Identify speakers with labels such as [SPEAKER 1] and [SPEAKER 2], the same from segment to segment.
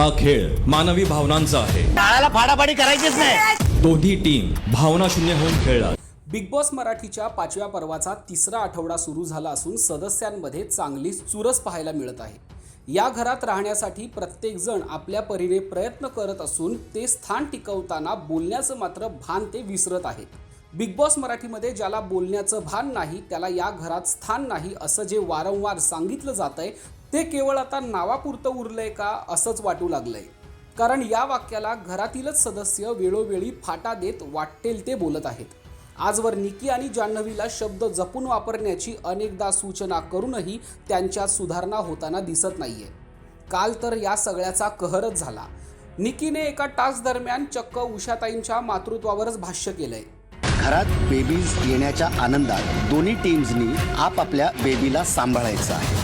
[SPEAKER 1] हा खेळ मानवी भावनांचा आहे.
[SPEAKER 2] बाळाला फाडाफाडी करायचीच नाही.
[SPEAKER 1] दोन्ही टीम भावना शून्य होऊन खेळतात
[SPEAKER 3] बिग बॉस मराठीच्या पाचव्या पर्वाचा तिसरा आठवडा सुरू झाला असून सदस्यांमध्ये चांगलीच चुरस पाहायला मिळत आहे. या घरात राहण्यासाठी प्रत्येकजण आपल्या परीने प्रयत्न करत असून ते स्थान टिकवताना बोलण्याचं मात्र भान ते विसरत आहेत. बिग बॉस मराठीमध्ये ज्याला बोलण्याचं भान नाही त्याला या घरात स्थान नाही असं जे वारंवार सांगितलं जात आहे ते केवळ आता नावापुरतं उरलंय का असंच वाटू लागलंय. कारण या वाक्याला घरातीलच सदस्य वेळोवेळी फाटा देत वाटेल ते बोलत आहेत. आजवर निकी आणि जान्हवीला शब्द जपून वापरण्याची अनेकदा सूचना करूनही त्यांच्यात सुधारणा होताना दिसत नाहीये. काल तर या सगळ्याचा कहरच झाला. निकीने एका टास्क दरम्यान चक्क उषाताईंच्या मातृत्वावरच भाष्य केलंय.
[SPEAKER 2] घरात बेबीज येण्याच्या आनंदात दोन्ही टीम्सनी आपापल्या बेबीला सांभाळायचं आहे.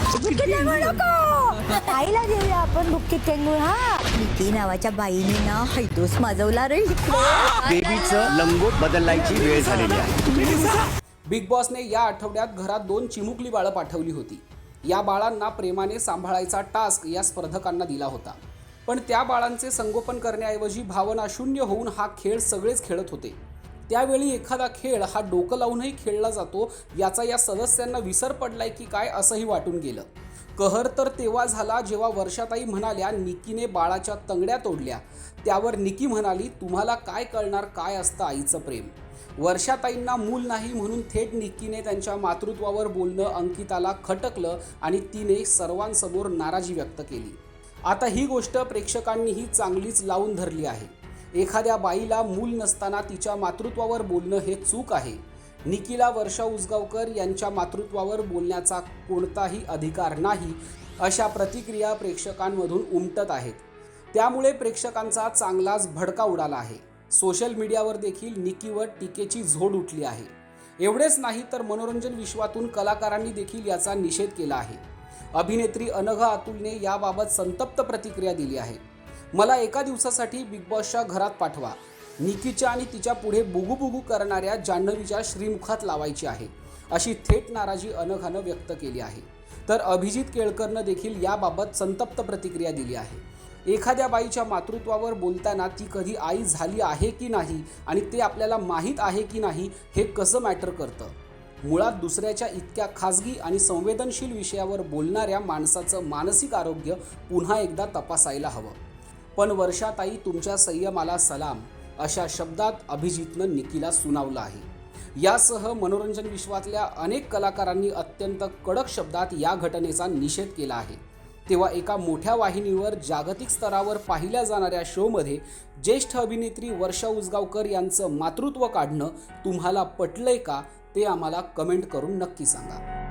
[SPEAKER 4] आईला देऊया आपण बुक्की हा. निकी नावाच्या बाईने ना हैदोस माजवला रे
[SPEAKER 2] बेबीचं लंगोट बदलायची वेळ झालेली आहे.
[SPEAKER 3] बिग बॉसने या आठवड्यात घरात दोन चिमुकली बाळं पाठवली होती. या बाळांना प्रेमाने सांभाळायचा टास्क या स्पर्धकांना दिला होता. पण त्या बाळांचे संगोपन करण्याऐवजी भावना शून्य होऊन हा खेळ सगळेच खेळत होते. त्यावेळी एखादा खेळ हा डोकं लावूनही खेळला जातो याचा या सदस्यांना विसर पडलाय की काय असंही वाटून गेलं. कहर तर तेव्हा झाला जेव्हा वर्षाताई म्हणाल्या निकीने बाळाच्या तंगड्या तोडल्या. त्यावर निकी म्हणाली तुम्हाला काय कळणार काय असतं आईचं प्रेम? वर्षाताईंना मूल नाही म्हणून थेट निक्कीने त्यांच्या मातृत्वावर बोलणं अंकिताला खटकलं आणि तिने सर्वांसमोर नाराजी व्यक्त केली. आता ही गोष्ट प्रेक्षकांनीही चांगलीच लावून धरली आहे. एखाद्या बाईला मूल नसताना तिच्या मातृत्वावर बोलणं हे चूक आहे. निकिला वर्षा उसगावकर यांच्या मातृत्वावर बोलण्याचा कोणताही अधिकार नाही अशा प्रतिक्रिया प्रेक्षकांमधून उमटत आहेत. त्यामुळे प्रेक्षकांचा चांगलाच भडका उडाला आहे. सोशल मीडियावर देखील निकीवर टीकेची झोड उठली आहे. एवढेच नाही तर मनोरंजन विश्वातून कलाकारांनी देखील याचा निषेध केला आहे. अभिनेत्री अनघा अतुलने याबाबत संतप्त प्रतिक्रिया दिली आहे. मला एका दिवसासाठी बिग बॉसच्या घरात पाठवा. निकीच्या आणि तिच्या पुढे बुगू बुगू करणाऱ्या जान्हवीच्या श्रीमुखात लावायची आहे. अशी थेट नाराजी अनघानं व्यक्त केली आहे. तर अभिजित केळकरनं देखील याबाबत संतप्त प्रतिक्रिया दिली आहे. एखाद्या बाईच्या मातृत्वावर बोलताना ती कधी आई झाली आहे की नाही आणि ते आपल्याला माहीत आहे की नाही हे कसं मॅटर करतं? मुळात दुसऱ्याच्या इतक्या खाजगी आणि संवेदनशील विषयावर बोलणाऱ्या माणसाचं मानसिक आरोग्य पुन्हा एकदा तपासायला हवं. पण वर्षाताई तुमच्या संयमाला सलाम. अशा शब्दात अभिजितनं निकीला सुनावलं आहे. यासह मनोरंजन विश्वातल्या अनेक कलाकारांनी अत्यंत कडक शब्दात या घटनेचा निषेध केला आहे. तेव्हा एका मोठ्या वाहिनीवर जागतिक स्तरावर पाहिल्या जाणाऱ्या शोमध्ये ज्येष्ठ अभिनेत्री वर्षा उसगावकर यांचं मातृत्व काढणं तुम्हाला पटलंय का? ते आम्हाला कमेंट करून नक्की सांगा.